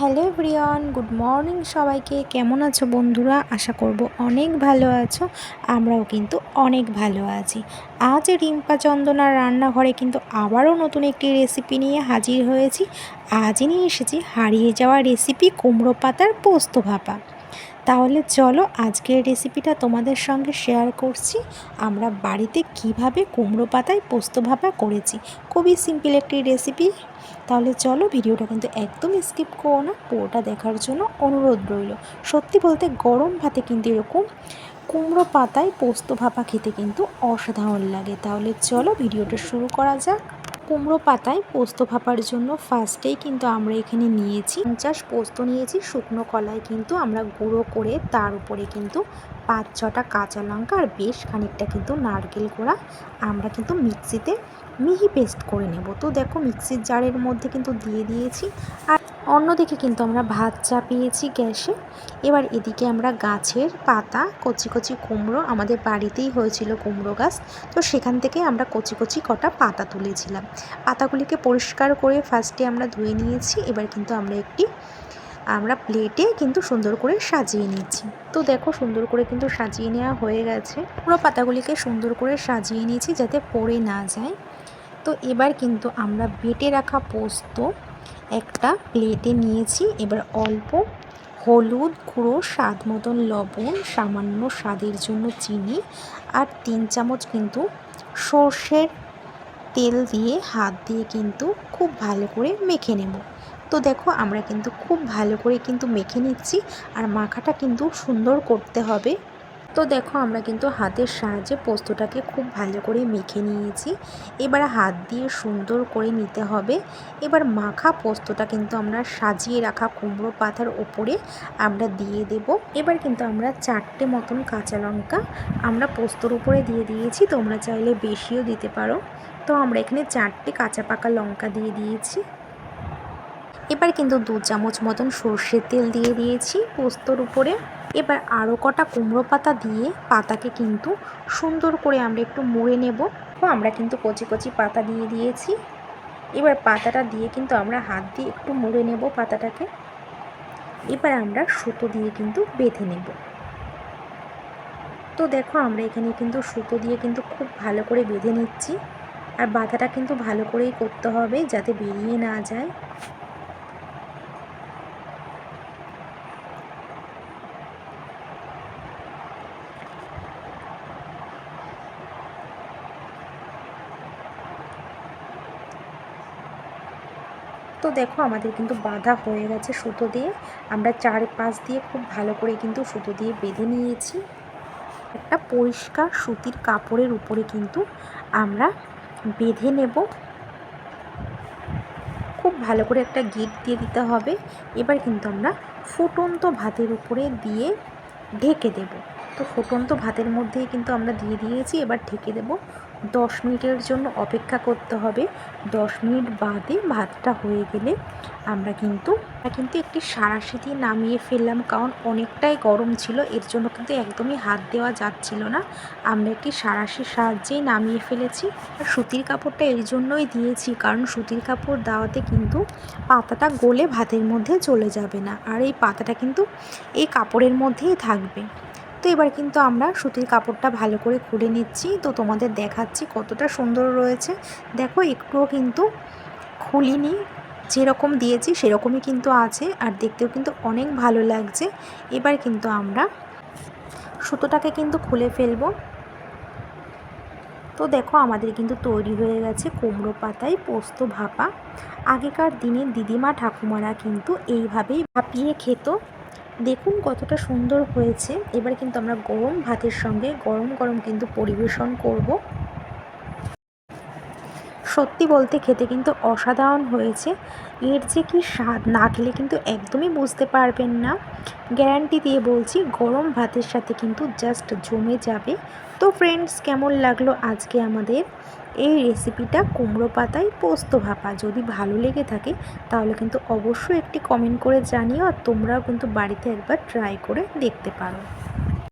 Hello Brian good morning সবাইকে। কেমন আছো বন্ধুরা? আশা করব অনেক ভালো আছো, আমরাও কিন্তু অনেক ভালো আছি। আজ রিম্পা চন্দনার রান্নাঘরে কিন্তু আবারও নতুন একটি রেসিপি নিয়ে হাজির হয়েছি। আজ নিয়ে এসেছি হারিয়ে যাওয়া রেসিপি কুমড়ো পাতার পোস্ত ভাপা। তাহলে চলো আজকের রেসিপিটা তোমাদের সঙ্গে শেয়ার করছি। আমরা বাড়িতে কীভাবে কুমড়ো পাতায় পোস্ত ভাপা করেছি। খুবই সিম্পল একটি রেসিপি তাহলে চলো ভিডিওটা কিন্তু একদম স্কিপ করো না, পুরোটা দেখার জন্য অনুরোধ রইল। সত্যি বলতে গরম ভাতে কিন্তু এরকম কুমড়ো পাতায় পোস্ত ভাপা খেতে কিন্তু অসাধারণ লাগে। তাহলে চলো ভিডিওটা শুরু করা যাক। কুমড়ো পাতায় পোস্ত ভাপার জন্য ফার্স্টেই কিন্তু আমরা এখানে নিয়েছি। পঞ্চাশ পোস্ত নিয়েছি, শুকনো কলায় কিন্তু আমরা গুঁড়ো করে তার উপরে কিন্তু পাঁচ ছটা কাঁচা লঙ্কা আর বেশ খানিকটা কিন্তু নারকেল কোড়া আমরা কিন্তু মিক্সিতে মিহি পেস্ট করে নেব। তো দেখো মিক্সির জারের মধ্যে কিন্তু দিয়ে দিয়েছি। আর অন্যদিকে কিন্তু আমরা ভাত চাপিয়েছি গ্যাসে। এবার এদিকে আমরা গাছের পাতা, কচি কচি কুমড়ো আমাদের বাড়িতেই হয়েছিল কুমড়ো গাছ। তো সেখান থেকে আমরা কচি কচি কটা পাতা তুলেছিলাম। পাতাগুলিকে পরিষ্কার করে ফার্স্টে আমরা ধুয়ে নিয়েছি। এবার কিন্তু আমরা একটি, আমরা প্লেটে কিন্তু সুন্দর করে সাজিয়ে নিচ্ছি। তো দেখো সুন্দর করে কিন্তু সাজিয়ে নেওয়া হয়ে গেছে। পুরো পাতাগুলিকে সুন্দর করে সাজিয়ে নিয়েছি যাতে পড়ে না যায়। তো এবার কিন্তু আমরা বেটে রাখা পোস্ত একটা প্লেটে নিয়েছি। এবার অল্প হলুদ গুঁড়ো, স্বাদ মতন লবণ, সামান্য স্বাদের জন্য চিনি আর তিন চামচ কিন্তু সর্ষের তেল দিয়ে হাত দিয়ে কিন্তু খুব ভালো করে মেখে নেব। তো দেখো, আমরা কিন্তু খুব ভালো করে কিন্তু মেখে নিচ্ছি আর মাখাটা কিন্তু সুন্দর করতে হবে। তো দেখো, আমরা কিন্তু হাতের সাহায্যে পোস্তটাকে খুব ভালো করে মেখে নিয়েছি। এবার হাত দিয়ে সুন্দর করে নিতে হবে। এবার মাখা পোস্তটা কিন্তু আমরা সাজিয়ে রাখা কুমড়ো পাতার ওপরে আমরা দিয়ে দেব। এবার কিন্তু আমরা চারটে মতন কাঁচা লঙ্কা আমরা পোস্তর উপরে দিয়ে দিয়েছি। তোমরা চাইলে বেশিও দিতে পারো। তো আমরা এখানে চারটে কাঁচা পাকা লঙ্কা দিয়ে দিয়েছি। এবার কিন্তু দু চামচ মতন সর্ষের তেল দিয়ে দিয়েছি পোস্তর উপরে। এবার আরও কটা কুমড়ো পাতা দিয়ে পাতাকে কিন্তু সুন্দর করে আমরা একটু মুড়ে নেব। আমরা কিন্তু কচি কচি পাতা দিয়ে দিয়েছি। এবার পাতাটা দিয়ে কিন্তু আমরা হাত দিয়ে একটু মুড়ে নেব পাতাটাকে। এবার আমরা সুতো দিয়ে কিন্তু বেঁধে নেব। তো দেখো, আমরা এখানে কিন্তু সুতো দিয়ে কিন্তু খুব ভালো করে বেঁধে নিচ্ছি। আর বাঁধাটা কিন্তু ভালো করেই করতে হবে যাতে বেরিয়ে না যায়। তো দেখো আমাদের কিন্তু বাঁধা হয়ে গেছে সুতো দিয়ে। আমরা চার পাশ দিয়ে খুব ভালো করে কিন্তু সুতো দিয়ে বেঁধে নিয়েছি। একটা পরিষ্কার সুতির কাপড়ের উপরে কিন্তু আমরা বেঁধে নেব। খুব ভালো করে একটা গিট দিয়ে দিতে হবে। এবার কিন্তু আমরা ফুটন্ত ভাতের উপরে দিয়ে ঢেকে দেব। তো ফুটন্ত ভাতের মধ্যেই কিন্তু আমরা দিয়ে দিয়েছি, এবার ঢেকে দেব। দশ মিনিটের জন্য অপেক্ষা করতে হবে। দশ মিনিট বাদে ভাতটা হয়ে গেলে আমরা কিন্তু কিন্তু একটি সারাশি দিয়ে নামিয়ে ফেললাম। কারণ অনেকটাই গরম ছিল, এর জন্য কিন্তু একদমই হাত দেওয়া যাচ্ছিল না। আমরা একটি সারাশির সাহায্যেই নামিয়ে ফেলেছি। আর সুতির কাপড়টা এর জন্যই দিয়েছি, কারণ সুতির কাপড় দেওয়াতে কিন্তু পাতাটা গলে ভাতের মধ্যে চলে যাবে না। আর এই পাতাটা কিন্তু এই কাপড়ের মধ্যেই থাকবে। তো এবার কিন্তু আমরা সুতির কাপড়টা ভালো করে খুলে নিচ্ছি। তো তোমাদের দেখাচ্ছি কতটা সুন্দর রয়েছে। দেখো, একটুও কিন্তু খুলিনি। যেরকম দিয়েছি, সেরকমই কিন্তু আছে আর দেখতেও কিন্তু অনেক ভালো লাগছে। এবার কিন্তু আমরা সুতোটাকে কিন্তু খুলে ফেলব। তো দেখো, আমাদের কিন্তু তৈরি হয়ে গেছে কুমড়ো পাতায় পোস্ত ভাপা। আগেকার দিনে দিদিমা ঠাকুমারা কিন্তু এইভাবেই ভাপিয়ে খেত। দেখুন কতটা সুন্দর হয়েছে। এবার কিন্তু আমরা গরম ভাতের সঙ্গে গরম গরম কিন্তু পরিবেশন করব। সত্যি বলতে খেতে কিন্তু অসাধারণ হয়েছে। এর যে কি স্বাদ না খেলে কিন্তু একদমই বুঝতে পারবেন না। গ্যারান্টি দিয়ে বলছি, গরম ভাতের সাথে কিন্তু জাস্ট জমে যাবে। তো ফ্রেন্ডস কেমন লাগল আজকে আমাদের? এই রেসিপিটা কুমড়ো পাতায় পোস্ত ভাপা। যদি ভালো লেগে থাকে, তাহলে কিন্তু অবশ্যই একটি কমেন্ট করে জানিও, আর তোমরাও কিন্তু বাড়িতে একবার ট্রাই করে দেখতে পারো।